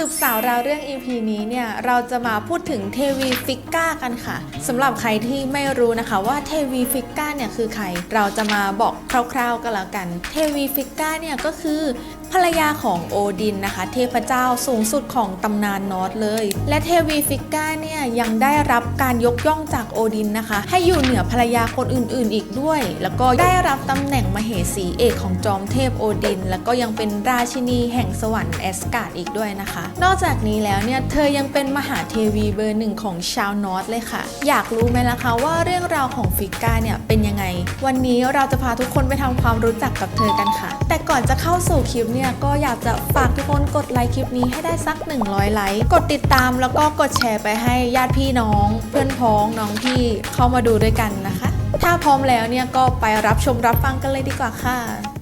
สืบสาวราวเรื่อง EP นี้เนี่ยเราจะมาพูดถึงเทวีฟิกก้ากันค่ะสำหรับใครที่ไม่รู้นะคะว่าเทวีฟิกก้าเนี่ยคือใคร เราจะมาบอกคร่าวๆกันแล้วกัน เทวีฟิกก้าเนี่ยก็คือ ภรรยาของโอดินนะคะ เทพเจ้าสูงสุดของตำนานนอร์ทเลย และเทวีฟิกกาเนี่ยยังได้รับการยกย่องจากโอดินนะคะ ให้อยู่เหนือภรรยาคนอื่นๆ อีกด้วย แล้วก็ได้รับตำแหน่งมเหสีเอกของจอมเทพโอดิน แล้วก็ยังเป็นราชินีแห่งสวรรค์แอสการ์ดอีกด้วยนะคะ นอกจากนี้แล้วเนี่ยเธอยังเป็นมหาเทวีเบอร์หนึ่งของชาวนอร์ทเลยค่ะ อยากรู้ไหมล่ะคะว่าเรื่องราวของฟิกกาเนี่ยเป็นยังไง วันนี้เราจะพาทุกคนไปทำความรู้จักกับเธอกันค่ะ แต่ก่อนจะเข้าสู่คลิปเนี่ยก็อยากจะฝากทุกคนกดไลค์คลิปนี้ให้ได้สัก 100 ไลค์กดติดตามแล้วก็กดแชร์ไปให้ญาติพี่น้อง เพื่อนพ้องน้องพี่เข้ามาดูด้วยกันนะคะ ถ้าพร้อมแล้วเนี่ยก็ไปรับชมรับฟังกันเลยดีกว่าค่ะ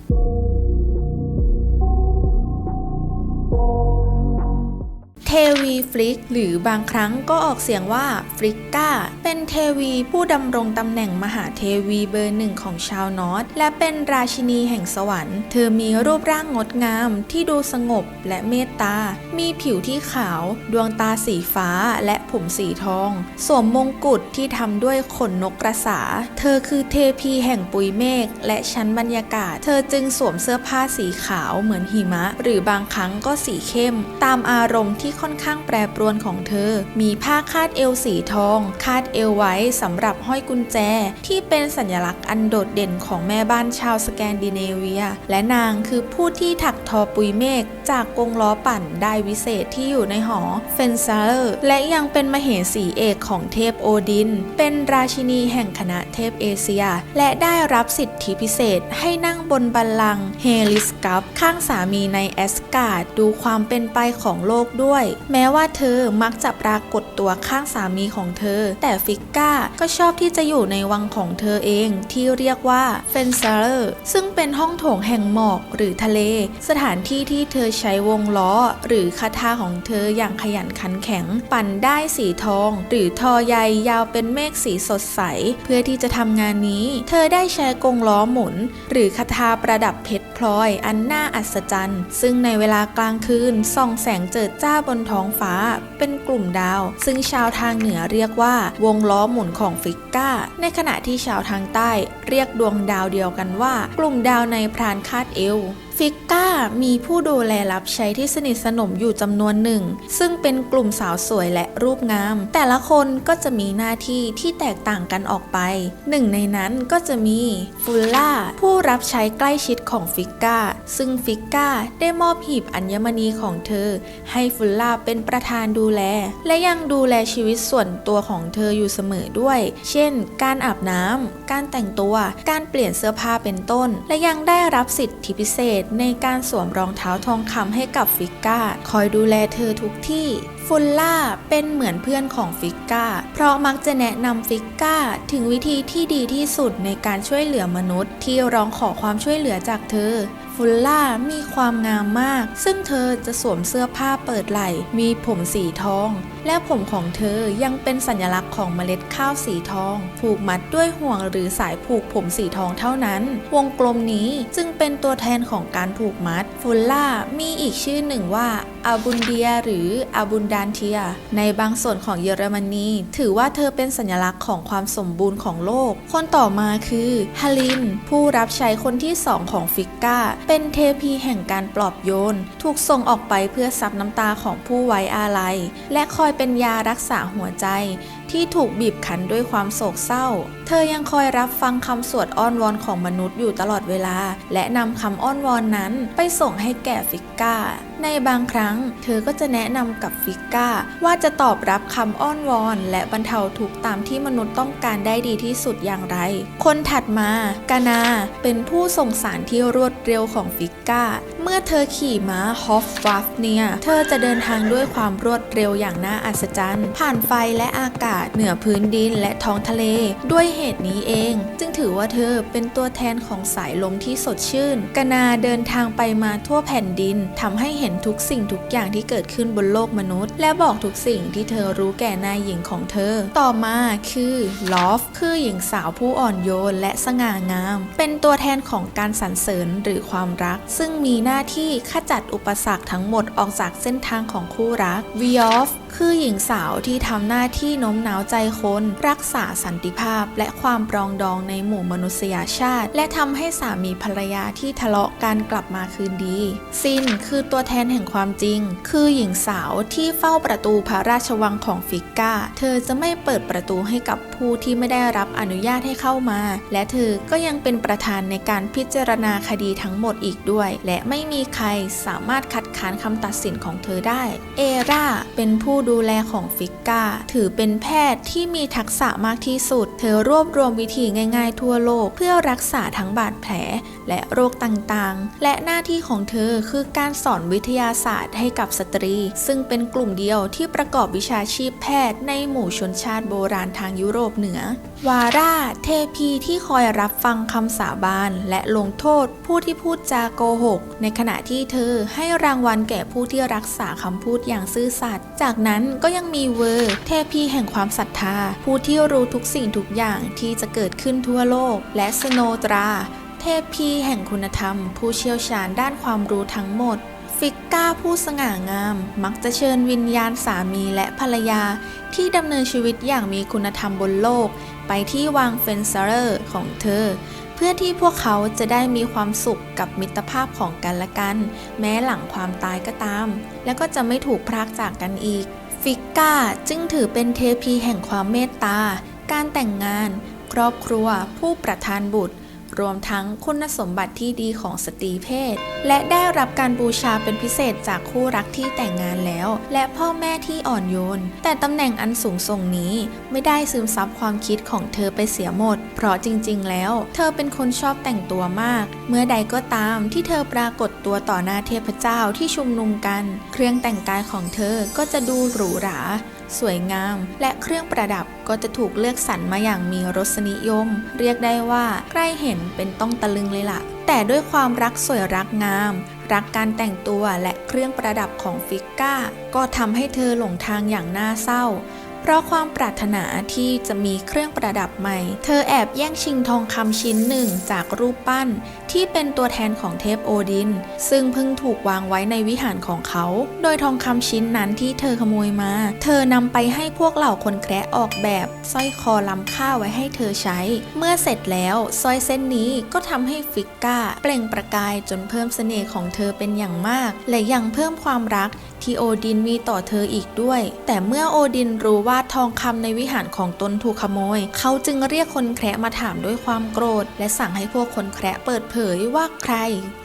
เทวีฟลิก หรือบางครั้งก็ออกเสียงว่าฟลิกกาเป็นเทวีผู้ดำรงตำแหน่งมหาเทวีเบอร์หนึ่งของชาวนอร์ทและเป็นราชินีแห่งสวรรค์ เธอมีรูปร่างงดงามที่ดูสงบและเมตตา มีผิวที่ขาว ดวงตาสีฟ้าและผมสีทอง สวมมงกุฎที่ทำด้วยขนนกกระสา เธอคือเทพีแห่งปุยเมฆและชั้นบรรยากาศ เธอจึงสวมเสื้อผ้าสีขาวเหมือนหิมะ หรือบางครั้งก็สีเข้ม ตามอารมณ์ที่ค่อนข้างแปรปรวนของเธอ มีผ้าคาดเอวสีทอง คาดเอวไว้สำหรับห้อยกุญแจ ที่เป็นสัญลักษณ์อันโดดเด่นของแม่บ้านชาวสแกนดิเนเวีย และนางคือผู้ที่ถักทอปุยเมฆจากกงล้อปั่นได้วิเศษที่อยู่ในหอเฟนซาเลอร์และยังเป็นมเหสีเอกของเทพโอดิน เป็นราชินีแห่งคณะเทพเอเชีย และได้รับสิทธิพิเศษให้นั่งบนบัลลังก์เฮลิสกัฟข้างสามีในแอสการ์ดดูความเป็นไปของโลกด้วยแม้ว่าเธอมักจะปรากฏ ตัวข้างสามีของเธอ แต่ฟิกก้าก็ชอบที่จะอยู่ในวังของเธอเองที่เรียกว่าเฟนซาเลอร์ซึ่งเป็นห้องโถงแห่งหมอกหรือทะเล สถานที่ที่เธอใช้วงล้อ หรือคาถาของเธออย่างขยันขันแข็ง ปั่นได้สีทอง หรือทอใยยาวเป็นเมฆสีสดใส เพื่อที่จะทำงานนี้ เธอได้ใช้กงล้อหมุน หรือคาถาประดับเพชรพลอยอันน่าอัศจรรย์ ซึ่งในเวลากลางคืนส่องแสงเจิดจ้าบนท้องฟ้า เป็นกลุ่มดาวซึ่งชาวทางเหนือเรียกว่าวงล้อหมุนของฟิกก้า ในขณะที่ชาวทางใต้เรียกดวงดาวเดียวกันว่า กลุ่มดาวในพรานคาดเอว ฟิกก้ามีผู้ดูแลรับใช้ที่สนิทสนมอยู่จำนวนหนึ่ง ซึ่งเป็นกลุ่มสาวสวยและรูปงาม แต่ละคนก็จะมีหน้าที่ที่แตกต่างกันออกไป หนึ่งในนั้นก็จะมีฟุลล่าผู้รับใช้ใกล้ชิดของฟิกก้า ซึ่งฟิกก้าได้มอบหีบอัญมณีของเธอ ให้ฟุลล่าเป็นประธานดูแล และยังดูแลชีวิตส่วนตัวของเธออยู่เสมอด้วย เช่น การอาบน้ำการแต่งตัว การเปลี่ยนเสื้อผ้าเป็นต้น และยังได้รับสิทธิพิเศษในการสวมรองเท้าทองคำให้กับฟิกก้า คอยดูแลเธอทุกที่ฟุลล่าเป็นเหมือนเพื่อนของฟิกกาเพราะมักจะแนะนำฟิกกาถึงวิธีที่ดีที่สุดในการช่วยเหลือมนุษย์ที่ร้องขอความช่วยเหลือจากเธอ ฟุลล่ามีความงามมาก ซึ่งเธอจะสวมเสื้อผ้าเปิดไหล่ มีผมสีทอง และผมของเธอยังเป็นสัญลักษณ์ของเมล็ดข้าวสีทอง ผูกมัดด้วยห่วงหรือสายผูกผมสีทองเท่านั้น วงกลมนี้จึงเป็นตัวแทนของการผูกมัดฟุลล่ามีอีกชื่อหนึ่งว่าอาบุนเดียหรืออาบุนดานเทีย ในบางส่วนของเยอรมนีถือว่าเธอเป็นสัญลักษณ์ของความสมบูรณ์ของโลก คนต่อมาคือฮาลิน ผู้รับใช้คนที่สองของฟิกกาเป็นเทพีแห่งการปลอบโยน ถูกส่งออกไปเพื่อซับน้ำตาของผู้ไว้อาลัย และคอยเป็นยารักษาหัวใจ ที่ถูกบีบคั้นด้วยความโศกเศร้า เธอยังคอยรับฟังคำสวดอ้อนวอนของมนุษย์อยู่ตลอดเวลา และนำคำอ้อนวอนนั้นไปส่งให้แก่ฟิกก้า ในบางครั้ง เธอก็จะแนะนำกับฟิกก้า ว่าจะตอบรับคำอ้อนวอน และบรรเทาทุกข์ตามที่มนุษย์ต้องการได้ดีที่สุดอย่างไร คนถัดมากานาเป็นผู้ส่งสารที่รวดเร็วของฟิกก้า เมื่อเธอขี่ม้าฮอฟวัฟเนี่ย เธอจะเดินทางด้วยความรวดเร็วอย่างน่าอัศจรรย์ ผ่านไฟและอากาศเหนือพื้นดินและท้องทะเล ด้วยเหตุนี้เอง จึงถือว่าเธอเป็นตัวแทนของสายลมที่สดชื่นกนาเดินทางไปมาทั่วแผ่นดินทำให้เห็นทุกสิ่งทุกอย่างที่เกิดขึ้นบนโลกมนุษย์ และบอกทุกสิ่งที่เธอรู้แก่นายหญิงของเธอ ต่อมาคือลอฟคือหญิงสาวผู้อ่อนโยนและสง่างาม เป็นตัวแทนของการสรรเสริญหรือความรัก ซึ่งมีหน้าที่ขจัดอุปสรรคทั้งหมดออกจากเส้นทางของคู่รักวีออฟ คือหญิงสาวที่ทำหน้าที่โน้มน้าวใจคนรักษาสันติภาพ และความปรองดองในหมู่มนุษยชาติ และทำให้สามีภรรยาที่ทะเลาะกันกลับมาคืนดี ซินคือตัวแทนแห่งความจริง คือหญิงสาวที่เฝ้าประตูพระราชวังของฟิกกาเธอจะไม่เปิดประตูให้กับผู้ที่ไม่ได้รับอนุญาตให้เข้ามา และเธอก็ยังเป็นประธานในการพิจารณาคดีทั้งหมดอีกด้วย และไม่มีใครสามารถคัดค้านคำตัดสินของเธอได้ เอราเป็นผู้ดูแลของฟิกกาถือเป็นแพทย์ที่มีทักษะมากที่สุด เธอรวบรวมวิธีง่าย ๆ ทั่วโลก เพื่อรักษาทั้งบาดแผลและโรคต่างๆ และหน้าที่ของเธอคือการสอนวิทยาศาสตร์ให้กับสตรี ซึ่งเป็นกลุ่มเดียวที่ประกอบวิชาชีพแพทย์ในหมู่ชนชาติโบราณทางยุโรปเหนือวาร่าเทพีที่คอยรับฟังคำสาบานและลงโทษผู้ที่พูดจาโกหก ในขณะที่เธอให้รางวัลแก่ผู้ที่รักษาคำพูดอย่างซื่อสัตย์ จากนั้นก็ยังมีเวอร์ เทพีแห่งความศรัทธา ผู้ที่รู้ทุกสิ่งทุกอย่างที่จะเกิดขึ้นทั่วโลก และสโนตรา เทพีแห่งคุณธรรม ผู้เชี่ยวชาญด้านความรู้ทั้งหมดฟิกก้าผู้สง่างาม มักจะเชิญวิญญาณสามีและภรรยา ที่ดำเนินชีวิตอย่างมีคุณธรรมบนโลก ไปที่วังเฟนเซอร์ของเธอ เพื่อที่พวกเขาจะได้มีความสุขกับมิตรภาพของกันและกัน แม้หลังความตายก็ตาม และก็จะไม่ถูกพรากจากกันอีก ฟิกกาจึงถือเป็นเทพีแห่งความเมตตา การแต่งงาน ครอบครัว ผู้ประทานบุตร รวมทั้งคุณสมบัติที่ดีของสตรีเพศ และได้รับการบูชาเป็นพิเศษจากคู่รักที่แต่งงานแล้ว และพ่อแม่ที่อ่อนโยน แต่ตำแหน่งอันสูงส่งนี้ไม่ได้ซึมซับความคิดของเธอไปเสียหมด เพราะจริง ๆ แล้ว เธอเป็นคนชอบแต่งตัวมาก เมื่อใดก็ตามที่เธอปรากฏตัวต่อหน้าเทพเจ้าที่ชุมนุมกัน เครื่องแต่งกายของเธอก็จะดูหรูหรา สวยงาม และเครื่องประดับก็จะถูกเลือกสรรมาอย่างมีรสนิยม เรียกได้ว่าใกล้เห็นเป็นต้องตะลึงเลยล่ะ แต่ด้วยความรักสวยรักงาม รักการแต่งตัวและเครื่องประดับของฟิกก้าก็ทำให้เธอหลงทางอย่างน่าเศร้า เพราะความปรารถนาที่จะมีเครื่องประดับใหม่ เธอแอบแย่งชิงทองคำชิ้นหนึ่งจากรูปปั้น ที่เป็นตัวแทนของเทพโอดิน ซึ่งเพิ่งถูกวางไว้ในวิหารของเขา โดยทองคำชิ้นนั้นที่เธอขโมยมา เธอนำไปให้พวกเหล่าคนแคระออกแบบสร้อยคอล้ำค่าไว้ให้เธอใช้ เมื่อเสร็จแล้วสร้อยเส้นนี้ก็ทำให้ฟิกก้า เปล่งประกายจนเพิ่มเสน่ห์ของเธอเป็นอย่างมาก และยังเพิ่มความรักที่โอดินมีต่อเธออีกด้วย แต่เมื่อโอดินรู้ว่าทองคำในวิหารของตนถูกขโมย เขาจึงเรียกคนแคระมาถามด้วยความโกรธ และสั่งให้พวกคนแคระเปิดเผยว่าใคร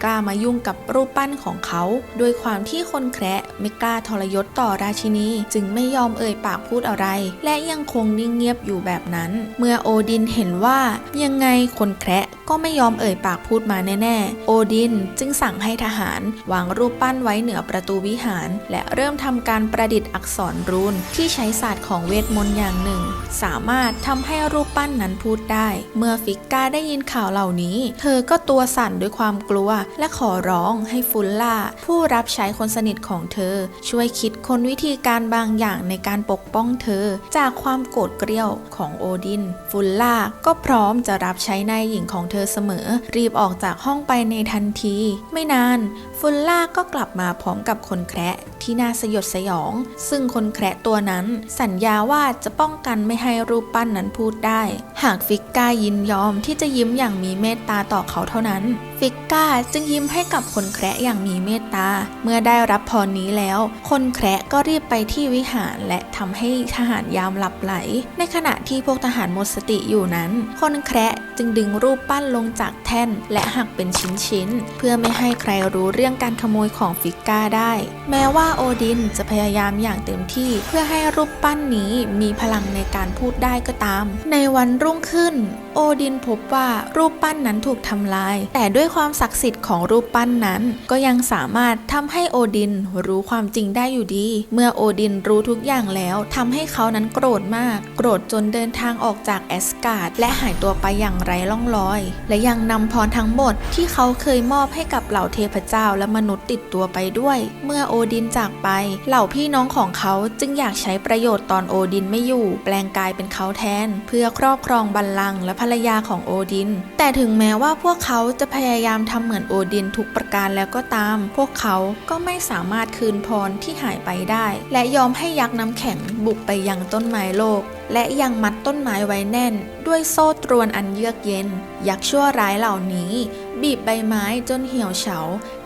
กล้ามายุ่งกับรูปปั้นของเขา โดยความที่คนแคระไม่กล้าทรยศต่อราชินี จึงไม่ยอมเอ่ยปากพูดอะไร และยังคงนิ่งเงียบอยู่แบบนั้น เมื่อโอดินเห็นว่ายังไงคนแคระก็ไม่ยอมเอ่ยปากพูดมาแน่ ๆ โอดินจึงสั่งให้ทหารวางรูปปั้นไว้เหนือประตูวิหารและเริ่มทำการประดิษฐ์อักษรรูนที่ใช้ศาสตร์ของเวทมนต์อย่างหนึ่ง สามารถทำให้รูปปั้นนั้นพูดได้ เมื่อฟิกกาได้ยินข่าวเหล่านี้ เธอก็ตัวสั่นด้วยความกลัว และขอร้องให้ฟุลล่า ผู้รับใช้คนสนิทของเธอ ช่วยคิดค้นวิธีการบางอย่างในการปกป้องเธอ จากความโกรธเกรี้ยวของโอดิน ฟุลล่าก็พร้อมจะรับใช้นายหญิงของเธอเสมอ รีบออกจากห้องไปในทันที ไม่นาน ฟุลล่าก็กลับมาพร้อมกับคนแคระที่น่าสยดสยอง ซึ่งคนแคระตัวนั้นสัญญาว่าจะป้องกันไม่ให้รูปปั้นนั้นพูดได้ หากฟิกกายินยอมที่จะยิ้มอย่างมีเมตตาต่อเขาเท่านั้น ฟิกกาจึงยิ้มให้กับคนแคระอย่างมีเมตตา เมื่อได้รับพรนี้แล้ว คนแคระก็รีบไปที่วิหารและทำให้ทหารยามหลับไหล ในขณะที่พวกทหารหมดสติอยู่นั้น คนแคระจึงดึงรูปปั้นลงจากแท่น และหักเป็นชิ้นๆ เพื่อไม่ให้ใครรู้เรื่องการขโมยของฟิกกาได้ แม้ว่าโอดินจะพยายามอย่างเต็มที่เพื่อให้รูปปั้นนี้มีพลังในการพูดได้ก็ตาม ในวันรุ่งขึ้นโอดินพบว่ารูปปั้นนั้นถูกทำลาย แต่ด้วยความศักดิ์สิทธิ์ของรูปปั้นนั้น ก็ยังสามารถทำให้โอดินรู้ความจริงได้อยู่ดี เมื่อโอดินรู้ทุกอย่างแล้วทำให้เขานั้นโกรธมาก โกรธจนเดินทางออกจากแอสการ์ดและหายตัวไปอย่างไร้ร่องรอย และยังนำพรทั้งหมดที่เขาเคยมอบให้กับเหล่าเทพเจ้าและมนุษย์ติดตัวไปด้วย เมื่อโอดินจากไป เหล่าพี่น้องของเขาจึงอยากใช้ประโยชน์ตอนโอดินไม่อยู่ แปลงกายเป็นเขาแทน เพื่อครอบครองบัลลังก์และภรรยาของโอดิน แต่ถึงแม้ว่าพวกเขาจะพยายามทำเหมือนโอดินทุกประการแล้วก็ตาม พวกเขาก็ไม่สามารถคืนพรที่หายไปได้ และยอมให้ยักษ์น้ำแข็งบุกไปยังต้นไม้โลก และยังมัดต้นไม้ไว้แน่น ด้วยโซ่ตรวนอันเยือกเย็น ยักษ์ชั่วร้ายเหล่านี้ บีบใบไม้จนเหี่ยวเฉา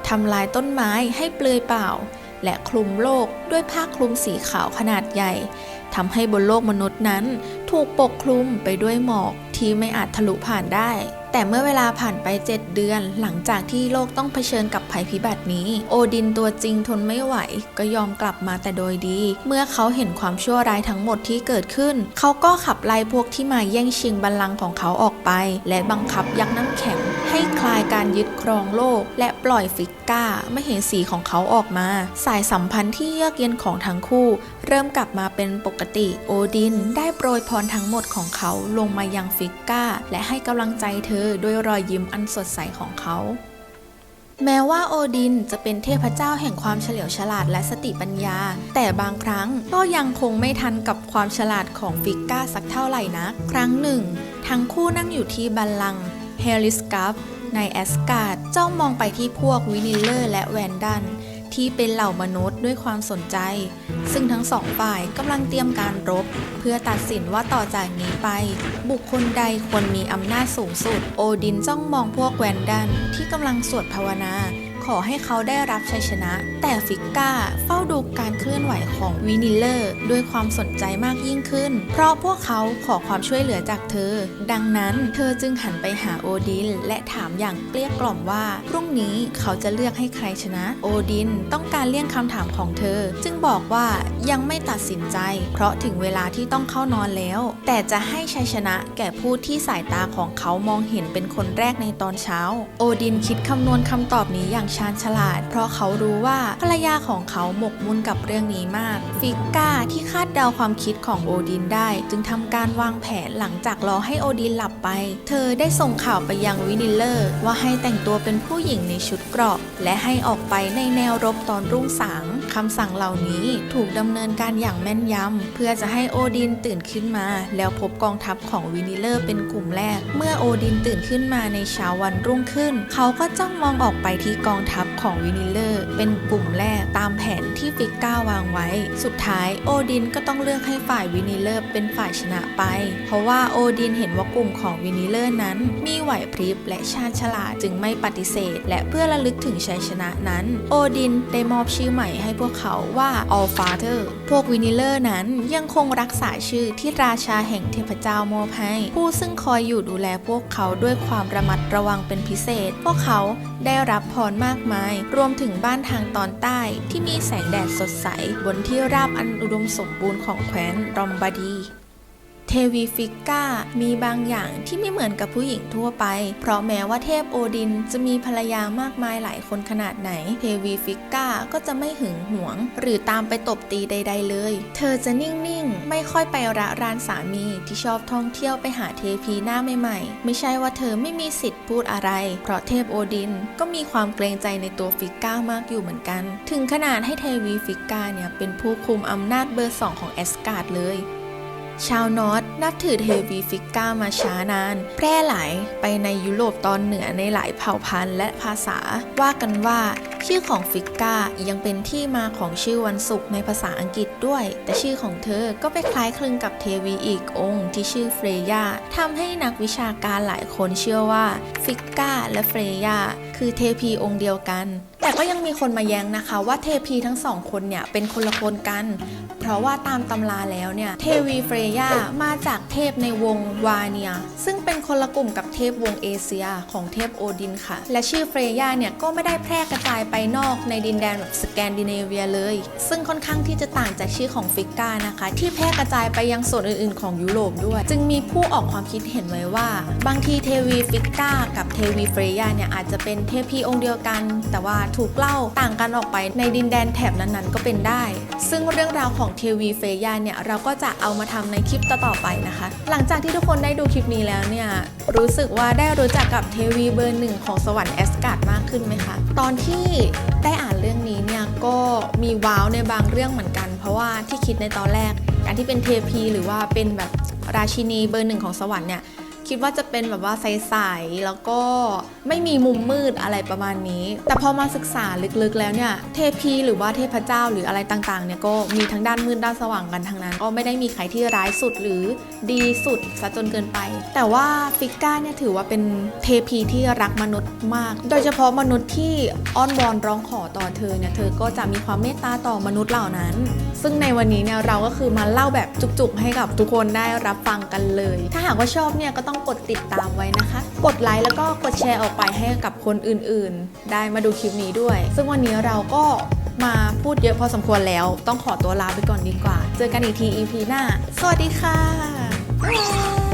ทำลายต้นไม้ให้เปลือยเปล่า และคลุมโลกด้วยผ้าคลุมสีขาวขนาดใหญ่ทำให้บนโลกมนุษย์นั้นถูกปกคลุมไปด้วยหมอก ที่ไม่อาจทะลุผ่านได้ แต่เมื่อเวลาผ่านไป 7 เดือน หลังจากที่โลกต้องเผชิญกับภัยพิบัตินี้ โอดินตัวจริงทนไม่ไหว ก็ยอมกลับมาแต่โดยดี เมื่อเขาเห็นความชั่วร้ายทั้งหมดที่เกิดขึ้น เขาก็ขับไล่พวกที่มาแย่งชิงบัลลังก์ของเขาออกไป และบังคับยักษ์น้ำแข็งให้คลายการยึดครองโลก และปล่อยฟิกก้าไม่เห็นสีของเขาออกมา สายสัมพันธ์ที่เยือกเย็นของทั้งคู่ เริ่มกลับมาเป็นปกติ โอดินได้โปรยพรทั้งหมดของเขาลงมายังฟิกก้า และให้กำลังใจเธอด้วยรอยยิ้มอันสดใสของเขาแม้ว่าโอดินจะเป็นเทพเจ้าแห่งความเฉลียวฉลาดและสติปัญญา แต่บางครั้งก็ยังคงไม่ทันกับความฉลาดของฟิกก้าสักเท่าไหร่นักครั้งหนึ่ง ทั้งคู่นั่งอยู่ที่บัลลังก์เฮลิสกัฟในแอสการ์ดจ้องมองไปที่พวกวินิลเลอร์และแวนดัน ที่เป็นเหล่ามนุษย์ด้วยความสนใจ ซึ่งทั้งสองฝ่ายกำลังเตรียมการรบ เพื่อตัดสินว่าต่อจากนี้ไป บุคคลใดควรมีอำนาจสูงสุด โอดินจ้องมองพวกแวนดันที่กำลังสวดภาวนา ขอให้เขาได้รับชัยชนะ แต่ฟิกก้าเฝ้าดูการเคลื่อนไหวของวินิลเลอร์ด้วยความสนใจมากยิ่งขึ้น เพราะพวกเขาขอความช่วยเหลือจากเธอ ดังนั้นเธอจึงหันไปหาโอดิน และถามอย่างเกลี้ยกล่อมว่า พรุ่งนี้เขาจะเลือกให้ใครชนะ โอดินต้องการเลี่ยงคำถามของเธอ จึงบอกว่ายังไม่ตัดสินใจ เพราะถึงเวลาที่ต้องเข้านอนแล้ว แต่จะให้ชัยชนะแก่ผู้ที่สายตาของเขามองเห็นเป็นคนแรกในตอนเช้า โอดินคิดคำนวณคำตอบนี้อย่างชาญฉลาด เพราะเขารู้ว่าภรรยาของเขาหมกมุ่นกับเรื่องนี้มาก ฟิกกาที่คาดเดาความคิดของโอดินได้ จึงทำการวางแผนหลังจากรอให้โอดินหลับไป เธอได้ส่งข่าวไปยังวินิลเลอร์ ว่าให้แต่งตัวเป็นผู้หญิงในชุดเกราะ และให้ออกไปในแนวรบตอนรุ่งสาง คำสั่งเหล่านี้ถูกดำเนินการอย่างแม่นยำเพื่อจะให้โอดินตื่นขึ้นมา แล้วพบกองทัพของวินิเลอร์เป็นกลุ่มแรก เมื่อโอดินตื่นขึ้นมาในเช้าวันรุ่งขึ้น เขาก็จ้องมองออกไปที่กองทัพของวินิเลอร์ เป็นกลุ่มแรกตามแผนที่ฟิกก้าวางไว้ สุดท้ายโอดินก็ต้องเลือกให้ฝ่ายวินิเลอร์เป็นฝ่ายชนะไป เพราะว่าโอดินเห็นว่ากลุ่มของวินิเลอร์นั้น มีไหวพริบและชาญฉลาดจึงไม่ปฏิเสธ และเพื่อระลึกถึงชัยชนะนั้น โอดินได้มอบชื่อใหม่ให้พวกเขาว่า All Father พวกวินิลเลอร์นั้นยังคงรักษาชื่อที่ราชาแห่งเทพเจ้ามอบให้ ผู้ซึ่งคอยอยู่ดูแลพวกเขาด้วยความระมัดระวังเป็นพิเศษ พวกเขาได้รับพรมากมาย รวมถึงบ้านทางตอนใต้ที่มีแสงแดดสดใส บนที่ราบอันอุดมสมบูรณ์ของแคว้นรอมบาร์ดี วีฟิกก้ามีบางอย่างที่ไม่เหมือนกับผู้หญิงทั่วไป เพราะแม้ว่าเทพโอดินจะมีภรรยามากมายหลายคนขนาดไหน เทวีฟิกก้าก็จะไม่หึงหวง หรือตามไปตบตีใด ๆ เลย เธอจะนิ่ง ๆ ไม่ค่อยไประรานสามีที่ชอบท่องเที่ยวไปหาเทพีหน้าใหม่ๆ ไม่ใช่ว่าเธอไม่มีสิทธิ์พูดอะไร เพราะเทพโอดินก็มีความเกรงใจในตัวฟิกก้ามากอยู่เหมือนกัน ถึงขนาดให้เทวีฟิกก้าเนี่ยเป็นผู้คุมอำนาจเบอร์สองของแอสการ์ดเลย ชาวนอตนับถือเทวีฟิกก้ามาช้านาน แพร่หลายไปในยุโรปตอนเหนือในหลายเผ่าพันธุ์และภาษา ว่ากันว่า ชื่อของฟิกก้ายังเป็นที่มาของชื่อวันศุกร์ในภาษาอังกฤษด้วย แต่ชื่อของเธอก็ไปคล้ายคลึงกับเทวีอีกองค์ที่ชื่อเฟรย่าทำให้นักวิชาการหลายคนเชื่อว่าฟิกก้าและเฟรย่าคือเทพีองค์เดียวกัน แต่ก็ยังมีคนมาแย้งนะคะว่าเทพีทั้งสองคนเนี่ยเป็นคนละคนกัน เพราะว่าตามตำราแล้วเนี่ยเทวีเฟรยามาจากเทพในวงวาเนีย ซึ่งเป็นคนละกลุ่มกับเทพวงเอเชียของเทพโอดินค่ะ และชื่อเฟรยาเนี่ยก็ไม่ได้แพร่กระจายไปนอกในดินแดนแบบสแกนดิเนเวียเลย ซึ่งค่อนข้างที่จะต่างจากชื่อของฟิกกานะคะ ที่แพร่กระจายไปยังส่วนอื่นๆ ของยุโรปด้วย จึงมีผู้ออกความคิดเห็นไว้ว่า บางทีเทวีฟิกกากับเทวีเฟรยาเนี่ยอาจจะเป็นเทพีองค์เดียวกัน แต่ว่าถูกเล่าต่างกันออกไปในดินแดนแถบนั้นๆ ก็เป็นได้ ซึ่งเรื่องราวของเทวีเฟรยาเนี่ยเราก็จะเอามาทำในคลิปต่อๆไปนะคะ หลังจากที่ทุกคนได้ดูคลิปนี้แล้วเนี่ยรู้สึกว่าได้รู้จักกับเทวีเบอร์หนึ่งของสวรรค์แอสการ์ดมากขึ้นไหมคะ ตอนที่ได้อ่านเรื่องนี้เนี่ยก็มีว้าวในบางเรื่องเหมือนกัน เพราะว่าที่คิดในตอนแรกการที่เป็นเทพีหรือว่าเป็นแบบราชินีเบอร์หนึ่งของสวรรค์เนี่ย คิดว่าจะเป็นแบบว่าใสๆแล้วก็ไม่มีมุมมืดอะไรประมาณนี้ แต่พอมาศึกษาลึกๆแล้วเนี่ยเทพีหรือว่าเทพเจ้าหรืออะไรต่างๆเนี่ยก็มีทั้งด้านมืดด้านสว่างกันทั้งนั้น ก็ไม่ได้มีใครที่ร้ายสุดหรือดีสุดซะจนเกินไป แต่ว่าฟิกก้าเนี่ยถือว่าเป็นเทพีที่รักมนุษย์มาก โดยเฉพาะมนุษย์ที่อ้อนวอนร้องขอต่อเธอเนี่ยเธอก็จะมีความเมตตาต่อมนุษย์เหล่านั้น ซึ่งในวันนี้เนี่ยเราก็คือมาเล่าแบบจุกๆ ให้กับทุกคนได้รับฟังกันเลย ถ้าหากว่าชอบเนี่ยก็ต้องกดติดตามไว้นะคะ กดไลค์แล้วก็กดแชร์ออกไปให้กับคนอื่นๆ ได้มาดูคลิปนี้ด้วย ซึ่งวันนี้เราก็มาพูดเยอะพอสมควรแล้ว ต้องขอตัวลาไปก่อนดีกว่า เจอกันอีกที EP หน้า สวัสดีค่ะ